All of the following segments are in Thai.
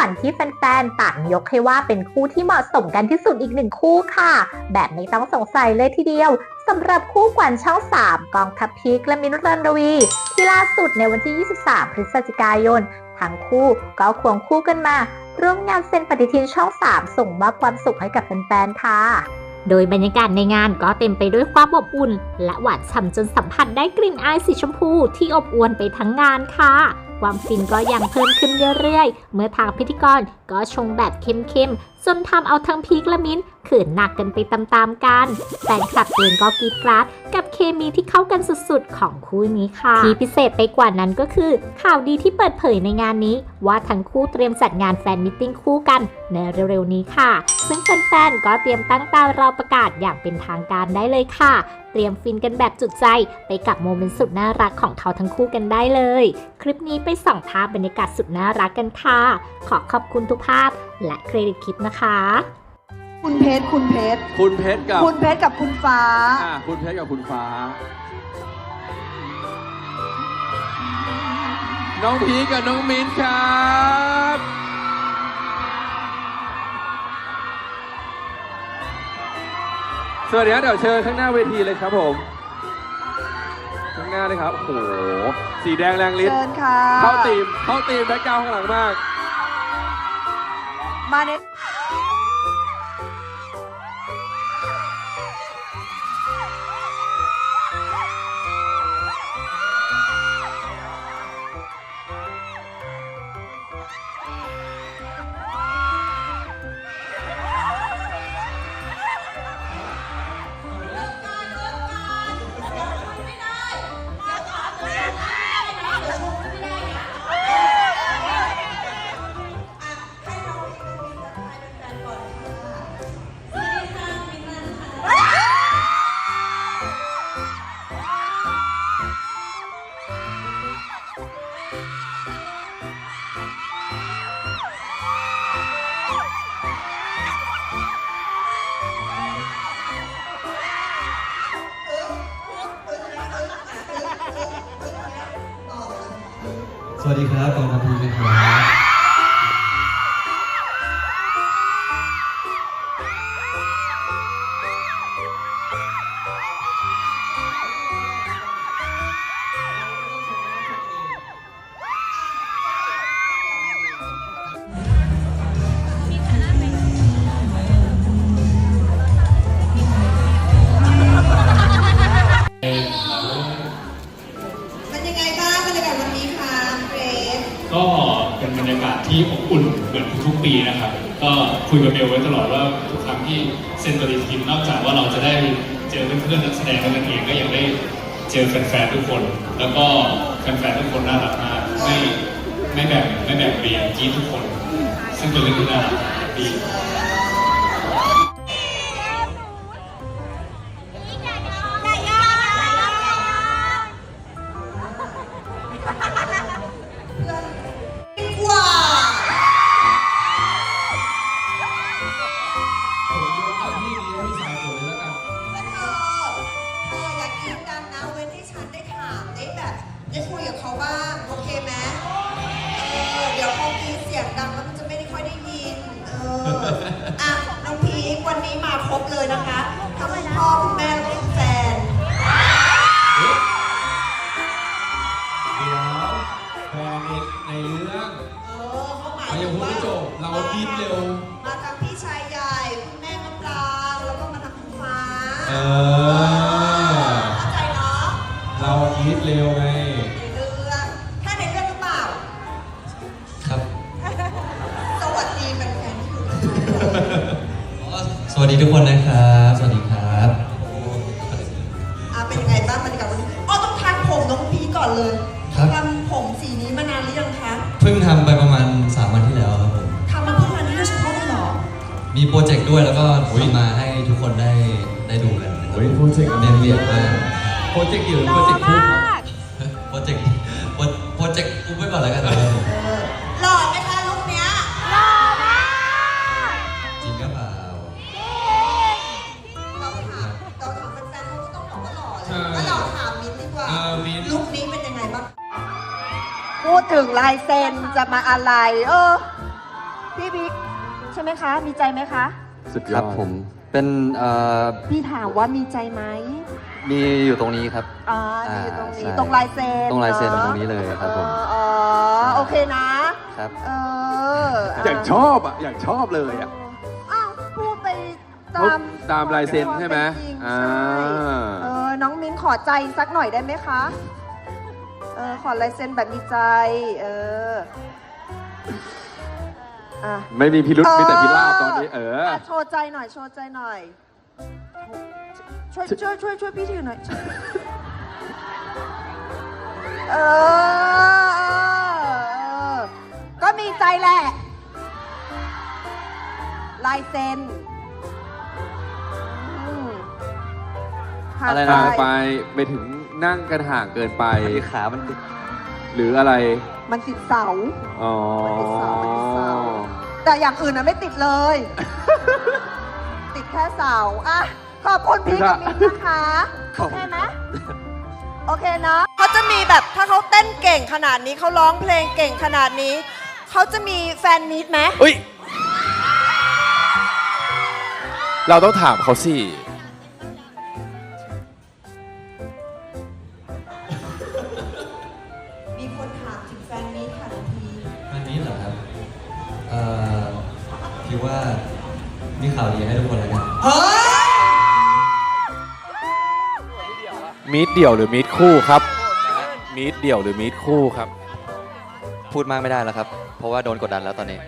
ขวัญที่แฟนๆต่างยกให้ว่าเป็นคู่ที่เหมาะสมกันที่สุดอีกหนึ่งคู่ค่ะ แบบไม่ต้องสงสัยเลยทีเดียวสำหรับคู่ขวัญช่อง3กองทัพพีคและมินท์รันดวี ที่ล่าสุดในวันที่ 23 พฤศจิกายน ทั้งคู่ก็ควงคู่กันมา ร่วมงานเซ็นปฏิทินช่อง 3 ส่งมอบความสุขให้กับแฟนๆค่ะโดยบรรยากาศในงานก็เต็มไปด้วยความอบอุ่น และหวานฉ่ำจนสัมผัสได้กลิ่นอายสีชมพูที่อบอวลไปทั้งงานค่ะ ความฟินก็ยังเพิ่มขึ้นเรื่อยๆ เมื่อทางพิธีกร ก็ชงแบบเข้มๆ จนทำเอาทั้งพีคและมิ้นขินหนักกันไปตามๆกัน แฟนคลับเองก็กรีดกราดกับเคมีที่เข้ากันสุดๆ ของคู่นี้ค่ะ ที่พิเศษไปกว่านั้นก็คือ ข่าวดีที่เปิดเผยในงานนี้ ว่าทั้งคู่เตรียมจัดงานแฟนมิทติ้งคู่กันในเร็วๆนี้ค่ะ ซึ่งแฟนๆ ก็เตรียมตั้งตารอประกาศอย่างเป็นทางการได้เลยค่ะ เตรียมฟินกันแบบจุดใจไปกับโมเมนต์สุดน่ารักของเขาทั้งคู่กันได้เลย คลิปนี้ไปส่องภาพบรรยากาศสุดน่ารักกันค่ะ ขอขอบคุณทุกภาพและเครดิตคลิปนะคะ คุณเพชรคุณเพชรคุณเพชรกับคุณเพชรกับคุณฟ้า อ่าคุณเพชรกับคุณฟ้า น้องพีคกับน้องมิ้นท์ครับสวัสดีครับเดี๋ยวเชิญข้างหน้าเวทีเลยครับผม ข้างหน้าเลยครับโอ้โหสีแดงแรงฤทเชิธิ์ญค่ะ เข้าตีมเข้าตีมแบ็คกราวด์ข้างหลังมาก ม วัสดีครับกองทัพพีนะครับ คุยกับเบลไว้ตลอดว่าทุกครั้งที่เซ็นปฏิทินนอกจากว่าเราจะได้เจอเพื่อนๆนักแสดงกันเองก็ยังได้เจอแฟนๆทุกคน แล้วก็แฟนๆทุกคนน่ารักมากไม่ไม่แบ่งไม่แบ่งเบียงกรีดทุกคน ซึ่งเป็นเรื่องที่น่ารักดี บเขาบ้าง โอเคไหมเออเดี๋ยวพอมีเสียงดังแล้วมันจะไม่ได้ค่อยได้ยิน เออ อะ น้องพีควันนี้มาครบเลยนะคะทั้งคุณพ่อคุณแม่และคุ วัสดีทุกคนนะครับ สวัสดีครับ อะเป็นยังไงบ้างบรรยากาศวันนี้อ๋อต้องทักผมน้องพีก่อนเลยครับ ทำผมสีนี้มานานหรือยังคะเพิ่งทำไปประมาณ 3 วันที่แล้วครับผม ทำมาเพิ่งวันนี้โดยเฉพาะเลยเหรอมีโปรเจกต์ด้วยแล้วก็ทำมาให้ทุกคนได้ได้ดูกันโอ้ยโปรเจกต์เน้นเรียบมากโปรเจกต์เดี่ยวหรือโปรเจกต์คู่ครับ ถามมิ้นท์ดีกว่าอ่ามิ้นท์ลุคนี้เป็นยังไงบ้างก็พูดถึงลายเซ็นจะมาอะไร เออ พี่บิ๊กใช่ไหมคะ มีใจไหมคะ สุดยคอรัดบผม เป็นเอ่อพี่ถามว่ามีใจไหมมีอยู่ตรงนี้ครับ อ่ามีอยู่ตรงนี้ อ่าใช่ตรงลายเซ็นตรงลายเซ็นอะตรงนี้เลยครับผม เอออ๋อโอเคนะ ครับ เอออะอยากชอบอะอยากชอบเลยอะอ้าวพูดไปตามตามลายเซ็นใช่ไหมควาเป็นจริงอ่าใช่เออ น้องมิ้นขอใจสักหน่อยได้ไหมคะ เออขอลายเซ็นแบบมีใจ เอออะไม่มีพิรุษเออมีแต่พิราบตอนนี้เอออะโชว์ใจหน่อย โชว์ใจหน่อย ช่วยช่วยช่วยช่วยพี่ถือหน่อยเออเออก็มีใจแหละ ลายเซ็นอืมผ่านอะไรห่างนะไปไปถึง นั่งกันห่างเกินไปขา มันติดหรืออะไร มันติดเสา อ๋อ มันติดเสามันติดเสาแต่อย่างอื่นนะไม่ติดเลย ติดแค่เสาอะขอบคุณพี่กับมิ้นนะคะขอบคุณใช่ไหมโอเคเนาะเขาจะมีแบบถ้าเขาเต้นเก่งขนาดนี้เขาร้องเพลงเก่งขนาดนี้ เขาจะมีแฟนมีตไหมเอ้ย เราต้องถามเขาสิ เดี่ยวหรือมีดคู่ครับ มีดเดี่ยวหรือมีดคู่ครับ พูดมากไม่ได้แล้วครับ เพราะว่าโดนกดดันแล้วตอนนี้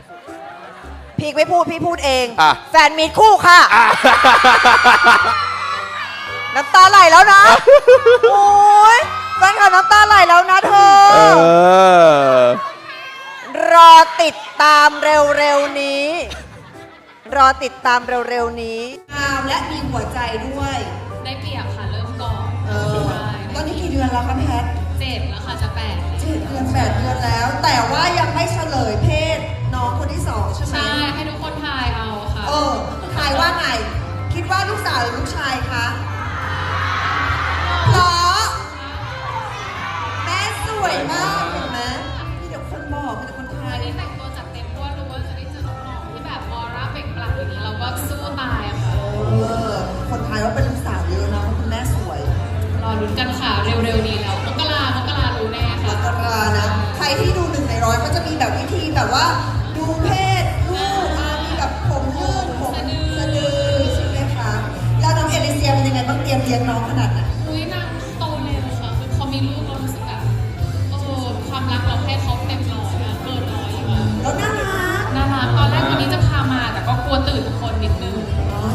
พีกไม่พูดพี่พูดเอง อะ แฟนมีตคู่ค่ะ น้ำตาไหลแล้วนะ โอ้ยแฟนคลับน้ำตาไหลแล้วนะเธอ เออ รอติดตามเร็วๆนี้ รอติดตามเร็วๆนี้งามและมีหัวใจด้วย แล้วคะแพทเจ็ดแล้วค่ะจะแปดแล้วเจ็ดเดือนแปดเดือนแล้ว แต่ว่ายังไม่เฉลยเพศน้องคนที่สองใช่ไหมใช่ให้ทุกคนทายเอาค่ะเออทายว่าไง คิดว่าลูกสาวหรือลูกชายคะเพราะแม่สวยมาก แบบวิธีแบบว่าดูเพศลูกอ่ามีแบบผมยืดผมสะดือสะดือใช่ไหมคะแล้วน้องเอลิเซียเป็นยังไงบ้างเตรียมเลี้ยงน้องขนาดไหนอุ้ยนางโตเร็วค่ะคือพอมีลูกเรารู้สึกแบบเออความรักเราให้เขาเต็มร้อยอะเกินร้อยอะค่ะแล้วน่ารักน่ารักตอนแรกวันนี้จะพามาแต่ก็กลัวตื่นทุกคนนิดนึง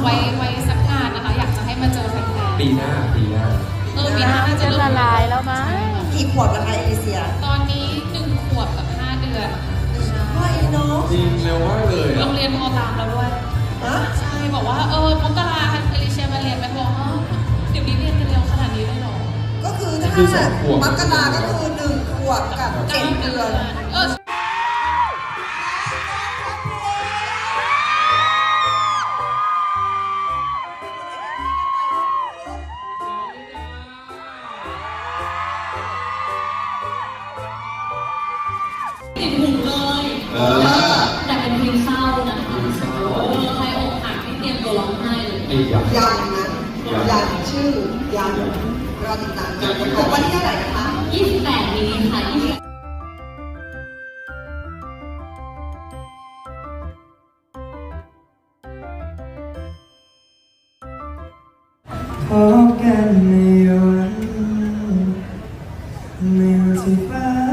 ไว้ไว้สักงานนะคะ อยากจะให้มาเจอแฟนๆปีหน้าปีหน้าเออปีหน้าน่าจะละลายแล้วมั้งกี่ขวบแล้วคะเอลิเซีย ตอนนี้หนึ่งขวบกับห้าเดือนไว เนาะจริงเร็วมากเลยโรอะงเรียนโทรตามเราด้วย ฮะใช่ บอกว่า เออมกราเอลิเชียมาเรียนไปบอกอ๋อเดี๋ยวนี้เรียนกันเร็วขนาดนี้เลยเหรอก็คือถ้ามกราก็คือหนึ่งขวบกับเจ็ดเดือนเออ ติดหูเลย แต่เป็นเพลงเศร้านะคะเออใครอกหักให้เตรียมตัวร้องไห้เลยไอ้ยักษ์ยันนะยันชื่อยันรอติดตามกันของวันที่เท่าไหร่นะคะ28นี้ค่ะ20พบกันในวันในวันที่ฟ้า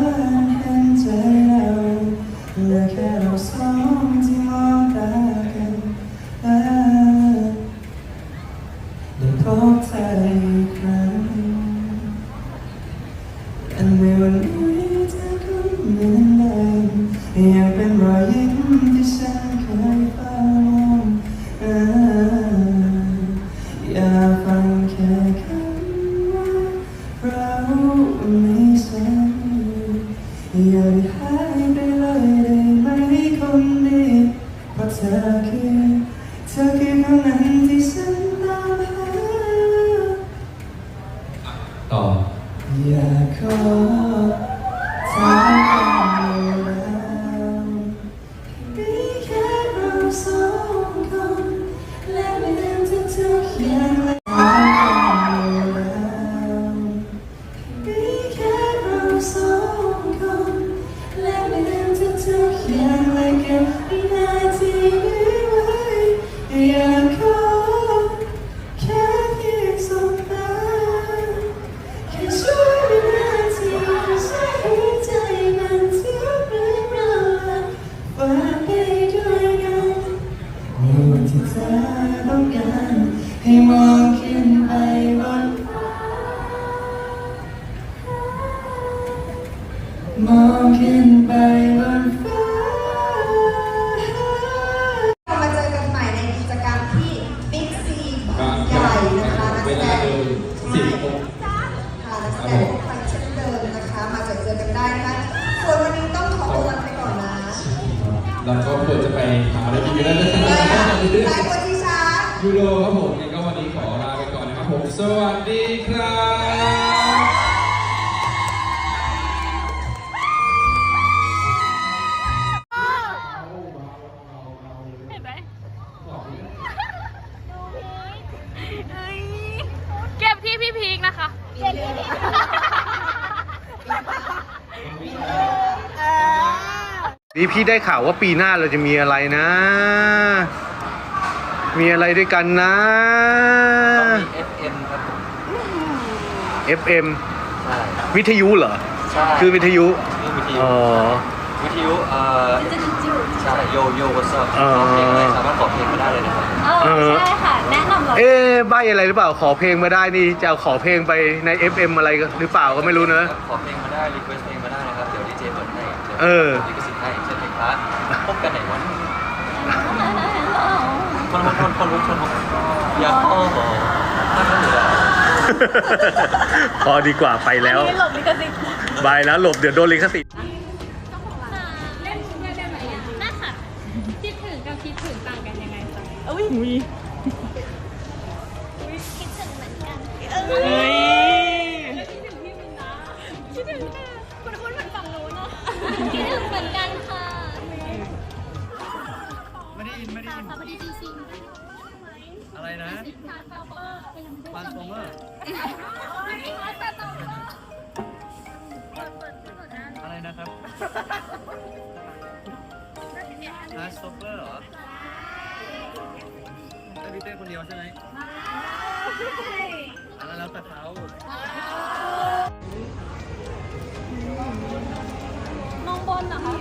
สองที่มองตากันได้พบเธออีกครั้งและในวันนี้เธอก็เหมือนเดิมยังเป็นรอยยิ้มที่ฉันเคยเฝ้าอย่าฟังแค่คำว่าเราไม่ใช่อย่าได้หา ต่ Morgen bei uns. นี่พี่ได้ข่าวว่าปีหน้าเราจะมีอะไรนะ มีอะไรด้วยกันนะ FM ครับผม FM ใช่วิทยุเหรอ ใช่คือวิทยุ นี่วิทยุอ๋อ วิทยุเอ่อใช่โยโย่วัสดุอ๋อร้องเพลงอะไรสามารถขอเพลงมาได้เลยนะครับเออใช่ค่ะแนะนำเราเอ๊ะใบอะไรหรือเปล่า ขอเพลงมาได้นี่ จะเอาขอเพลงไปใน FM อะไรหรือเปล่าก็ไม่รู้นะขอเพลงมาได้รีเควสเพลงมาได้นะครับ เดี๋ยวดีเจเปิดให้ดี๋ยวเออ ลิขสิท พลงพระพบกันไหนวันคนคนคนคนลุกคนลุกอย่าอ้อนั่นก็เหลือพอดีกว่าไปแล้วหลบลิขสิทธิ์บายนะหลบเดี๋ยวโดนลิขสิทธิ์เล่นเล่นได้ไหมอะน่าค่ะคิดถึงกับคิดถึงต่างกันยังไงคะอุ้ย ลาสโตเปอร์เหรอได้พี่เต้คนเดียวใช่ไหมอันนั้นแล้วแต่เขามองบนเหรอคะ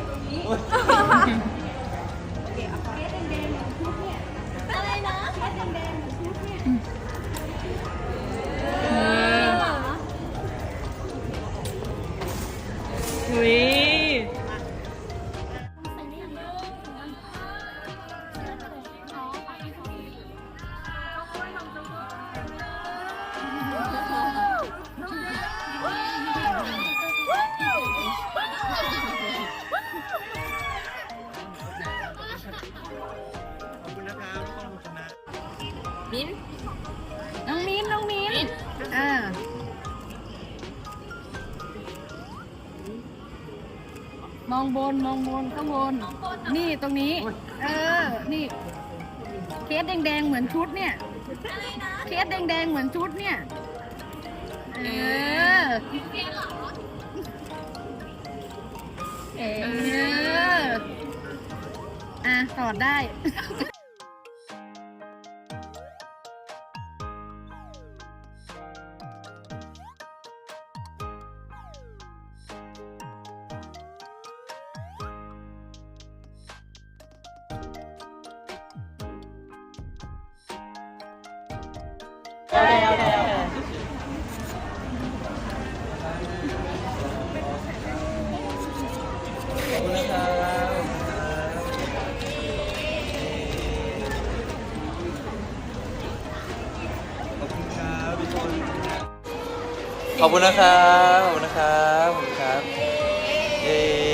มองบนมองบนข้างบน นี่ตรงนี้ เออ นี่ เคสแดงๆเหมือนชุดเนี่ย เคสแดงๆเหมือนชุดเนี่ย เออ เออ อะถอดได้ ขอบคุณนนะครับ ขอบคุณนะครับ ขอบคุณครับเย้